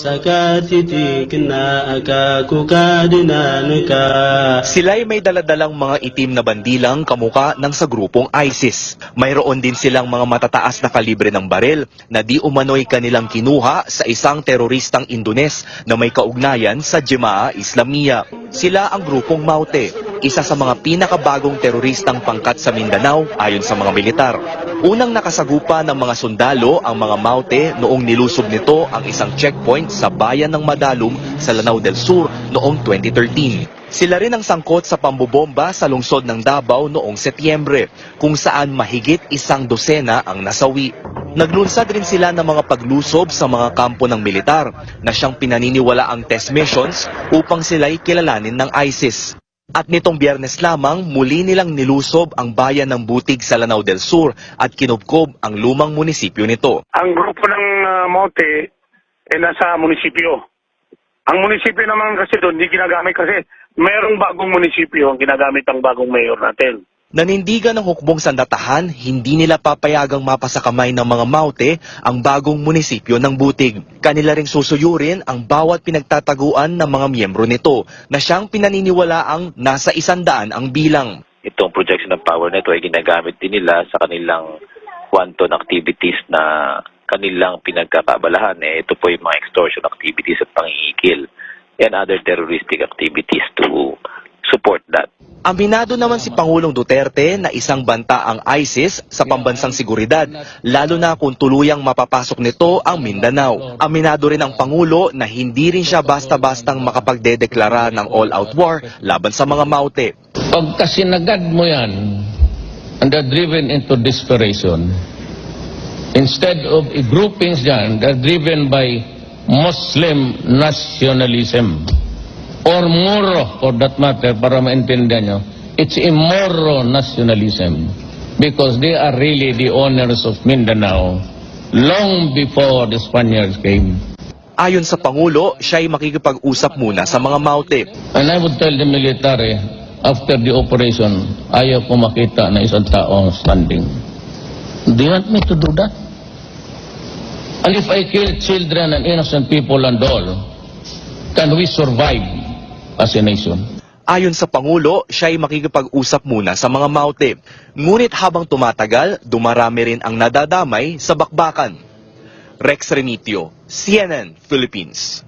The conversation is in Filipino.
sakatitikna akakukadinanuka. Sila'y may daladalang mga itim na bandilang kamuka ng sa grupong ISIS. Mayroon din silang mga matataas na kalibre ng baril na di umano'y kanilang kinuha sa isang teroristang Indones na may kaugnayan sa Jemaah Islamia. Sila ang grupong Maute, isa sa mga pinakabagong teroristang pangkat sa Mindanao ayon sa mga militar. Unang nakasagupa ng mga sundalo ang mga Maute noong nilusob nito ang isang checkpoint sa bayan ng Madalum sa Lanao del Sur noong 2013. Sila rin ang sangkot sa pambobomba sa lungsod ng Davao noong Setyembre, kung saan mahigit isang dosena ang nasawi. Naglunsad rin sila ng mga paglusob sa mga kampo ng militar na siyang pinaniniwala ang test missions upang sila'y kilalanin ng ISIS. At nitong biyernes lamang, muli nilang nilusob ang bayan ng Butig sa Lanao del Sur at kinubkob ang lumang munisipyo nito. Ang grupo ng uh, Mote ay nasa munisipyo. Ang munisipyo naman kasi doon, hindi ginagamit kasi mayroong bagong munisipyo ang ginagamit ang bagong mayor natin. Nanindigan ng hukbong sandatahan, hindi nila papayagang mapasa kamay ng mga Maute ang bagong munisipyo ng Butig. Kanila ring susuyurin ang bawat pinagtataguan ng mga miyembro nito na siyang pinaniniwalaang nasa isandaan ang bilang. itong projection of power na ito ay ginagamit din nila sa kanilang wanton activities na kanilang pinagkakabalahan. Eh, ito po yung mga extortion activities at pangingikil and other terroristic activities. Aminado naman si Pangulong Duterte na isang banta ang ISIS sa pambansang seguridad, lalo na kung tuluyang mapapasok nito ang Mindanao. Aminado rin ang Pangulo na hindi rin siya basta-bastang makapagdedeklara ng all-out war laban sa mga Maute. Pagka sinagad mo yan, and they're driven into desperation, instead of groupings dyan, they're driven by Muslim nationalism. Or Moro, for that matter, para maintindihan nyo, it's a Moro nationalism. Because they are really the owners of Mindanao long before the Spaniards came. Ayon sa Pangulo, siya ay makikipag-usap muna sa mga Maute. And I would tell the military, after the operation, ayaw ko makita na isang tao standing. Do you want me to do that? And if I kill children and innocent people and all, can we survive as? Ayon sa Pangulo, siya ay makikipag-usap muna sa mga Maute. Ngunit habang tumatagal, dumarami rin ang nadadamay sa bakbakan. Rex Renitio, CNN, Philippines.